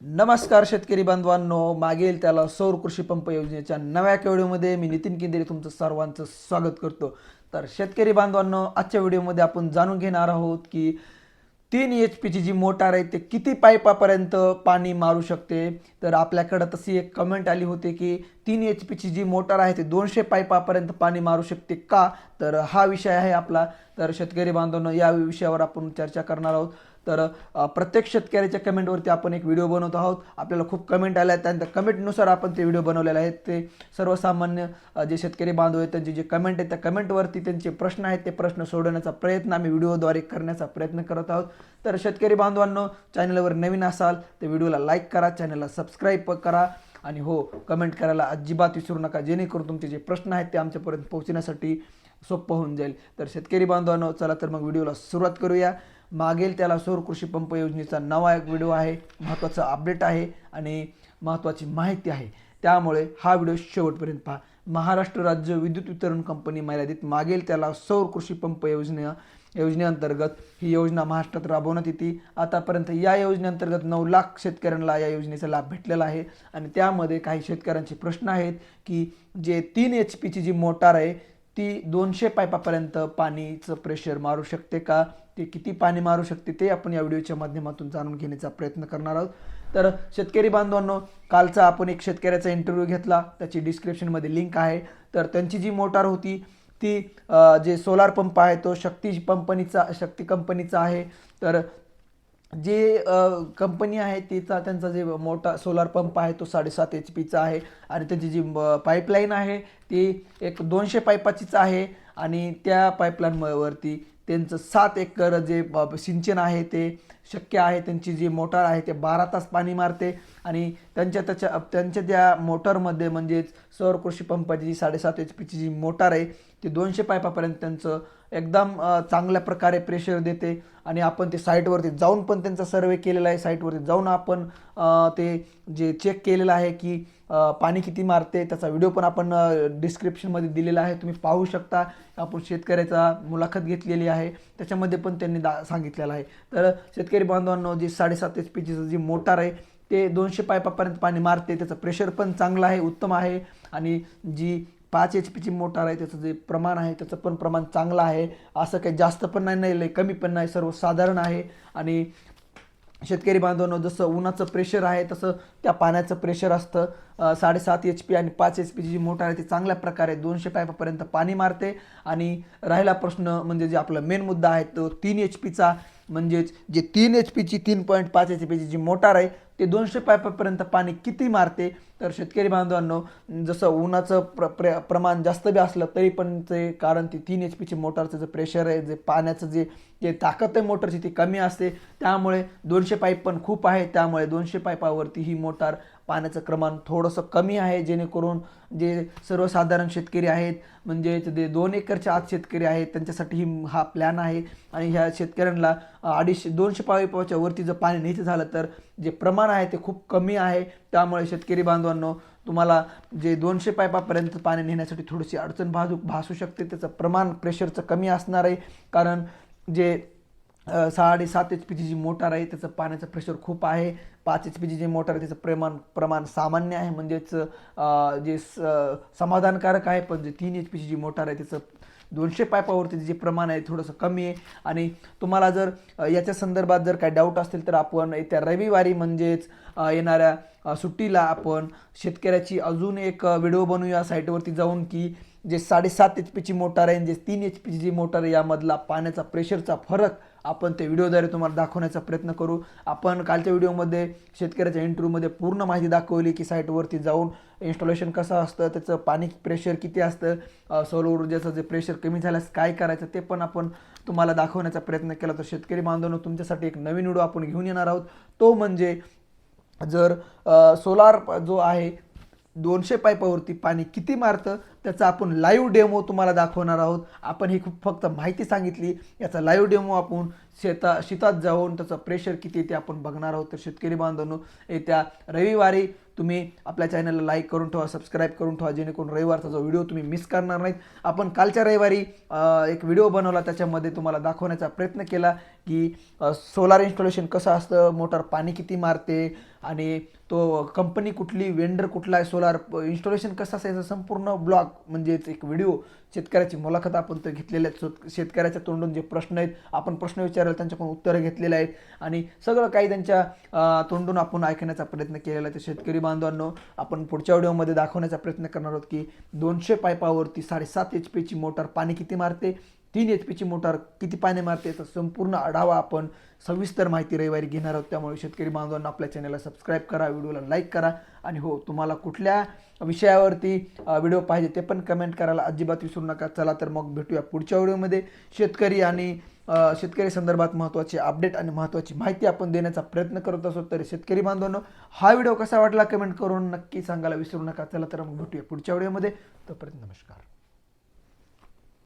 नमस्कार शेतकरी बांधवांनो. मागील त्याला सौर कृषी पंप योजनेच्या नव्या व्हिडिओमध्ये मी नितीन केंद्रे तुमचं सर्वांचं स्वागत करतो. तर शेतकरी बांधवांनो आजच्या व्हिडिओमध्ये आपण जाणून घेणार आहोत की तीन एच पीची जी मोटार आहे ते किती पाईपापर्यंत पाणी मारू शकते? तर आपल्याकडं तशी एक कमेंट आली होती की तीन एच पीची जी मोटार आहे ते दोनशे पाईपापर्यंत पाणी मारू शकते का? तर हा विषय आहे आपला. तर शेतकरी बांधवांनो या विषयावर आपण चर्चा करणार आहोत. तर प्रत्येक शेतकऱ्याच्या कमेंटवरती आपण एक व्हिडिओ बनवत आहोत. आपल्याला खूप कमेंट आल्या आहेत त्यानंतर कमेंटनुसार आपण ते व्हिडिओ बनवलेले आहेत. ते सर्वसामान्य जे शेतकरी बांधव आहेत त्यांचे जे कमेंट आहेत त्या कमेंटवरती त्यांचे प्रश्न आहेत ते प्रश्न सोडवण्याचा प्रयत्न आम्ही व्हिडिओद्वारे करण्याचा प्रयत्न करत आहोत. तर शेतकरी बांधवांनो चॅनलवर नवीन असाल तर व्हिडिओला लाईक करा चॅनलला सबस्क्राईब करा आणि हो कमेंट करायला अजिबात विसरू नका. जेणेकरून तुमचे जे प्रश्न आहेत ते आमच्यापर्यंत पोहोचण्यासाठी सोपं होऊन जाईल. तर शेतकरी बांधवांनो चला तर मग व्हिडिओला सुरुवात करूया. मागेल त्याला सौर कृषी पंप योजनेचा नवा एक व्हिडिओ आहे महत्त्वाचा अपडेट आहे आणि महत्त्वाची माहिती आहे. त्यामुळे हा व्हिडिओ शेवटपर्यंत पहा. महाराष्ट्र राज्य विद्युत वितरण कंपनी मर्यादित मागेल त्याला सौर कृषी पंप योजने योजनेअंतर्गत ही योजना महाराष्ट्रात राबवण्यात येते. आतापर्यंत या योजनेअंतर्गत नऊ लाख शेतकऱ्यांना या योजनेचा लाभ भेटलेला आहे. आणि त्यामध्ये काही शेतकऱ्यांचे प्रश्न आहेत की जे तीन एच पीची जी मोटार आहे ती दोनशे पायपापर्यंत पाणीचं प्रेशर मारू शकते का? ते किती पाणी मारू शकते ते आपण या व्हिडिओच्या माध्यमातून जाणून घेण्याचा प्रयत्न करणार आहोत. तर शेतकरी बांधवांनो कालचा आपण एक शेतकऱ्याचा इंटरव्ह्यू घेतला. त्याची डिस्क्रिप्शनमध्ये लिंक आहे. तर त्यांची जी मोटार होती ती जे सोलार पंप आहे तो शक्ती कंपनीचा शक्ती कंपनीचा आहे. तर जे कंपनी आहे तिचा त्यांचा जे मोठा सोलार पंप आहे तो साडेसात एच पीचा आहे. आणि त्याची जी पाईपलाईन आहे ती एक दोनशे पाईपाचीच आहे. आणि त्या पाईपलाईनवरती त्यांचं सात एकर जे सिंचन आहे ते शक्य आहे त्यांची जी मोटार आहे ते बारा तास पाणी मारते आणि त्यांच्या त्याच्या त्यांच्या त्या मोटारमध्ये म्हणजेच सौर कृषी पंपाची जी साडेसात एच पीची जी मोटार आहे ती दोनशे पायपापर्यंत त्यांचं एकदम चांगल्या प्रकारे प्रेशर देते आणि आपण ते साईटवरती जाऊन पण त्यांचा सर्वे केलेला आहे. साईटवरती जाऊन आपण ते जे चेक केलेलं आहे की पाणी किती मारते त्याचा व्हिडिओ पण आपण डिस्क्रिप्शनमध्ये दिलेला आहे. तुम्ही पाहू शकता. आपण शेतकऱ्याचा मुलाखत घेतलेली आहे. त्याच्यामध्ये पण त्यांनी दा सांगितलेलं आहे. तर शेतकरी बांधवांनो जी साडेसात एच पीचीचं जी मोटार आहे ते दोनशे पायपापर्यंत पाणी मारते. त्याचं प्रेशर पण चांगलं आहे उत्तम आहे. आणि जी पाच एच पीची मोटार आहे त्याचं जे प्रमाण आहे त्याचं पण प्रमाण चांगलं आहे. असं काही जास्त पण नाही नाही लय कमी पण नाही. सर्वसाधारण आहे. आणि शेतकरी बांधवांनो जसं उन्हाचं प्रेशर आहे तसं त्या पाण्याचं प्रेशर असतं. साडेसात एच पी आणि पाच एच पीची जी मोटार आहे ती चांगल्या प्रकारे दोनशे पायपापर्यंत पाणी मारते. आणि राहिला प्रश्न म्हणजे जे आपला मेन मुद्दा आहे तो तीन एच पीचा म्हणजेच जे तीन एच पीची तीन पॉईंट पाच एच पीची जी मोटार आहे ते दोनशे पाईपापर्यंत पाणी किती मारते? तर शेतकरी बांधवांनो जसं उन्हाचं प्र प्र प्रमाण जास्त बी असलं तरी पण ते कारण ती तीन एच पीची मोटारचं जे प्रेशर आहे जे पाण्याचं जे जे ताकद आहे मोटरची ती कमी असते. त्यामुळे दोनशे पाईप पण खूप आहे. त्यामुळे दोनशे पायपावरती ही मोटार पाण्याचं प्रमाण थोडंसं कमी आहे जेणेकरून जे सर्वसाधारण शेतकरी आहेत म्हणजे जे दोन एकरच्या आत शेतकरी आहेत त्यांच्यासाठी ही हा प्लॅन आहे. आणि ह्या शेतकऱ्यांना अडीचशे दोनशे पाईपाच्या वरती जर पाणी न्यायचं झालं तर जे प्रमाण आहे ते खूप कमी आहे. त्यामुळे शेतकरी बांधवांनो तुम्हाला जे दोनशे पाईपापर्यंत पाणी नेण्यासाठी थोडीशी अडचण भाजू भासू शकते. त्याचं प्रमाण प्रेशरचं कमी असणार आहे. कारण जे साडेसात एच पीची जी मोटार आहे त्याचं पाण्याचं प्रेशर खूप आहे. पाच एच पीची जी मोटार आहे त्याचं प्रमाण प्रमाण सामान्य आहे. म्हणजेच जे स- समाधानकारक आहे पण जे तीन एच पीची जी मोटार आहे त्याचं दोनशे पायपावरती जे प्रमाण आहे थोडंसं कमी आहे. आणि तुम्हाला जर याच्या संदर्भात जर काही डाऊट असतील तर आपण येत्या रविवारी म्हणजेच येणाऱ्या सुट्टीला आपण शेतकऱ्याची अजून एक व्हिडिओ बनवूया साईटवरती जाऊन की जे साडेसात एच पीची मोटार आहे जे तीन एच पीची जी मोटार आहे यामधला पाण्याचा प्रेशरचा फरक आपण ते व्हिडिओद्वारे तुम्हाला दाखवण्याचा प्रयत्न करू. आपण कालच्या व्हिडिओमध्ये शेतकऱ्याच्या इंटरव्ह्यूमध्ये पूर्ण माहिती दाखवली की साईटवरती जाऊन इन्स्टॉलेशन कसं असतं त्याचं पाणी प्रेशर किती असतं सौर ऊर्जेचं जे प्रेशर कमी झाल्यास काय करायचं ते पण आपण तुम्हाला दाखवण्याचा प्रयत्न केला. तर शेतकरी बांधवांनो तुमच्यासाठी एक नवीन व्हिडिओ आपण घेऊन येणार आहोत. तो म्हणजे जर सोलार जो आहे दोनशे पाईपावरती पाणी किती मारतं त्याचा आपण लाईव्ह डेमो तुम्हाला दाखवणार आहोत. आपण ही खूप फक्त माहिती सांगितली. याचा लाईव्ह डेमो आपण शेता शेतात जाऊन त्याचं प्रेशर किती ते आपण बघणार आहोत. तर शेतकरी बांधवांनो येत्या रविवारी तुम्ही आपल्या चॅनलला लाईक करून ठेवा सबस्क्राईब करून ठेवा जेणेकरून रविवारचा जो व्हिडिओ तुम्ही मिस करणार नाहीत. आपण कालच्या रविवारी एक व्हिडिओ बनवला त्याच्यामध्ये तुम्हाला दाखवण्याचा प्रयत्न केला की सोलार इन्स्टॉलेशन कसं असतं मोटर पाणी किती मारते आणि तो कंपनी कुठली वेंडर कुठला आहे सोलार इन्स्टॉलेशन कसं असायचं संपूर्ण ब्लॉग म्हणजेच एक व्हिडिओ शेतकऱ्याची मुलाखत आपण तर घेतलेल्या आहेत. सो- शेतकऱ्याच्या तोंडून जे प्रश्न आहेत आपण प्रश्न विचारले त्यांच्याकडून उत्तरं घेतलेले आहेत. आणि सगळं काही त्यांच्या तोंडून आपण ऐकण्याचा प्रयत्न केलेला आहे. तर शेतकरी बांधवांनो आपण पुढच्या व्हिडिओमध्ये दाखवण्याचा प्रयत्न करणार आहोत की दोनशे पाईपावरती साडेसात एच पीची मोटार पाणी किती मारते? तीन एच पीची मोटार किती पाणी मारते याचा संपूर्ण आढावा आपण सविस्तर माहिती रविवारी घेणार आहोत. त्यामुळे शेतकरी बांधवांना आपल्या चॅनलला सबस्क्राईब करा व्हिडिओला लाईक करा आणि हो तुम्हाला कुठल्या विषयावरती व्हिडिओ पाहिजे ते पण कमेंट करायला अजिबात विसरू नका. चला तर मग भेटूया पुढच्या व्हिडिओमध्ये. शेतकरी आणि शेतकरी संदर्भात महत्त्वाचे अपडेट आणि महत्त्वाची माहिती आपण देण्याचा प्रयत्न करत असो. तरी शेतकरी बांधवांनो हा व्हिडिओ कसा वाटला कमेंट करून नक्की सांगायला विसरू नका. चला तर मग भेटूया पुढच्या व्हिडिओमध्ये. तोपर्यंत नमस्कार.